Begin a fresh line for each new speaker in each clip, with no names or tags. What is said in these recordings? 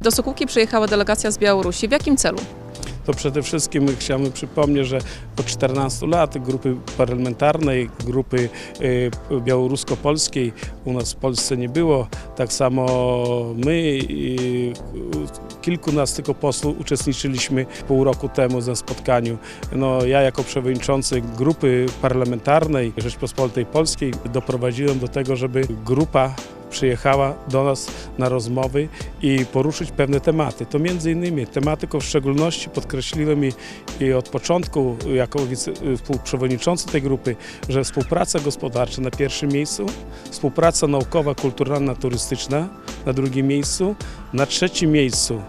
Do Sokółki przyjechała delegacja z Białorusi. W jakim celu?
to przede wszystkim chciałbym przypomnieć, że od 14 lat grupy parlamentarnej, grupy y, białorusko-polskiej u nas w Polsce nie było. Tak samo my, kilkunastu posłów uczestniczyliśmy pół roku temu na spotkaniu. No, ja jako przewodniczący grupy parlamentarnej Rzeczpospolitej Polskiej doprowadziłem do tego, żeby grupa przyjechała do nas na rozmowy i poruszyć pewne tematy. To między innymi tematyką w szczególności podkreśliłem i, i od początku jako wice, współprzewodniczący tej grupy, że współpraca gospodarcza na pierwszym miejscu, współpraca naukowa, kulturalna, turystyczna na drugim miejscu, na trzecim miejscu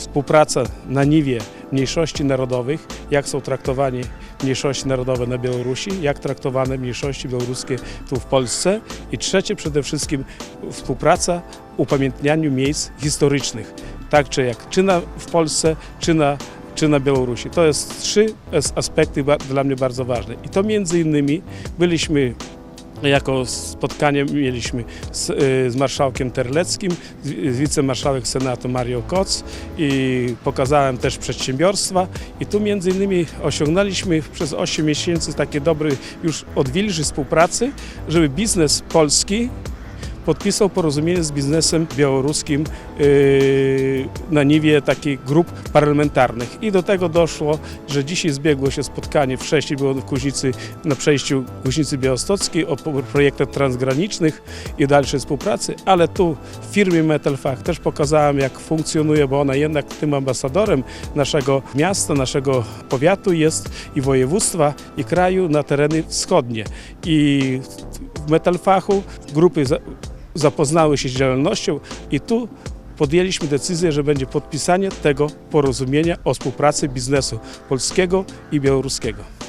współpraca na niwie mniejszości narodowych, jak są traktowani mniejszości narodowe na Białorusi, jak traktowane mniejszości białoruskie tu w Polsce i trzecie przede wszystkim współpraca w upamiętnianiu miejsc historycznych, tak czy jak czy na, w Polsce, czy na, czy na Białorusi. To jest trzy as- aspekty dla mnie bardzo ważne i to między innymi byliśmy jako spotkanie mieliśmy z, y, z marszałkiem Terleckim, z, wicemarszałek Senatu Mario Koc i pokazałem też przedsiębiorstwa. I tu między innymi osiągnęliśmy przez 8 miesięcy takie dobry już odwilży współpracy, żeby biznes polski podpisał porozumienie z biznesem białoruskim yy, na niwie takich grup parlamentarnych. I do tego doszło, że dzisiaj zbiegło się spotkanie wcześniej było w Kuźnicy, na przejściu Kuźnicy Białostockiej o projektach transgranicznych i dalszej współpracy, ale tu w firmie Metalfach też pokazałem, jak funkcjonuje, bo ona jednak tym ambasadorem naszego miasta, naszego powiatu jest i województwa, i kraju na tereny wschodnie. I w Metalfachu grupy zapoznały się z działalnością i tu podjęliśmy decyzję, że będzie podpisanie tego porozumienia o współpracy biznesu polskiego i białoruskiego.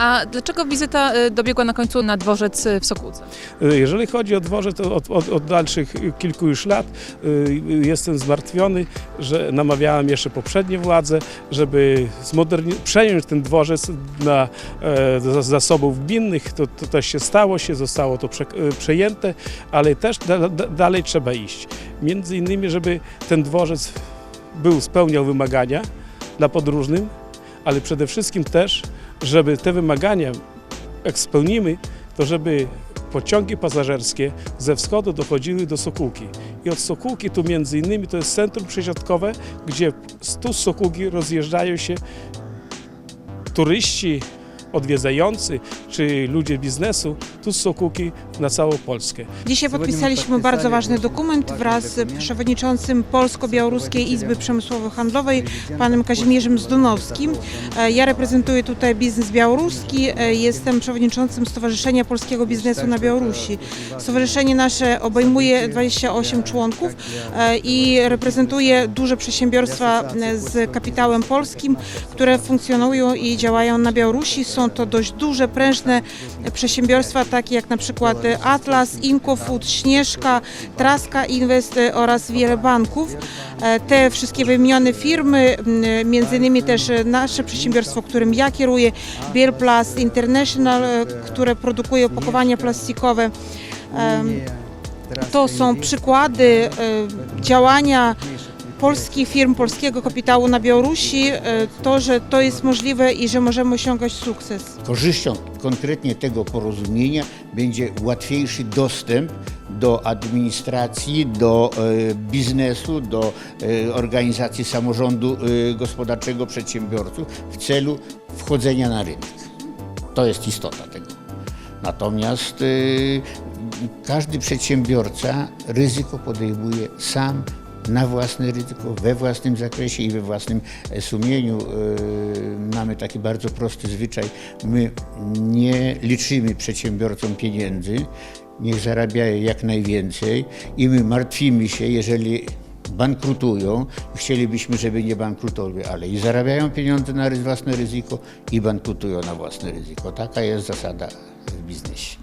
A dlaczego wizyta y, dobiegła na końcu na dworzec y, w Sokółce?
Jeżeli chodzi o dworzec, od, od, od dalszych kilku już lat y, jestem zmartwiony, że namawiałem jeszcze poprzednie władze, żeby przejąć ten dworzec na e, zasobów gminnych. To, to też się stało, się zostało to prze, przejęte, ale też da, dalej trzeba iść. Między innymi, żeby ten dworzec był, spełniał wymagania dla podróżnym, ale przede wszystkim też, żeby te wymagania, jak spełnimy, to żeby pociągi pasażerskie ze wschodu dochodziły do Sokółki. I od Sokółki tu między innymi to jest centrum przesiadkowe, gdzie tu z Sokółki rozjeżdżają się turyści odwiedzający, czy ludzie biznesu tu z Sokółki na całą Polskę.
Dzisiaj podpisaliśmy bardzo ważny dokument wraz z przewodniczącym Polsko-Białoruskiej Izby Przemysłowo-Handlowej, panem Kazimierzem Zdunowskim. E, Ja reprezentuję tutaj biznes białoruski, e, jestem przewodniczącym Stowarzyszenia Polskiego Biznesu na Białorusi. Stowarzyszenie nasze obejmuje 28 członków e, i reprezentuje duże przedsiębiorstwa z kapitałem polskim, które funkcjonują i działają na Białorusi. Są to dość duże, prężne przedsiębiorstwa, takie jak na przykład Atlas, Inco Food, Śnieżka, Traska Invest oraz wiele banków. E, Te wszystkie wymienione firmy, m, między innymi też nasze przedsiębiorstwo, którym ja kieruję, Bielplast International, e, które produkuje opakowania plastikowe. To są przykłady e, działania polskich firm, polskiego kapitału na Białorusi, e, to, że to jest możliwe i że możemy osiągać sukces.
Korzyścią konkretnie tego porozumienia będzie łatwiejszy dostęp do administracji, do e, biznesu, do e, organizacji samorządu gospodarczego, przedsiębiorców w celu wchodzenia na rynek. To jest istota tego. Natomiast każdy przedsiębiorca ryzyko podejmuje sam na własne ryzyko, we własnym zakresie i we własnym e, sumieniu. Y, mamy taki bardzo prosty zwyczaj. My nie liczymy przedsiębiorcom pieniędzy, niech zarabiają jak najwięcej i my martwimy się, jeżeli bankrutują. Chcielibyśmy, żeby nie bankrutowały, ale i zarabiają pieniądze na własne ryzyko i bankrutują na własne ryzyko. Taka jest zasada w biznesie.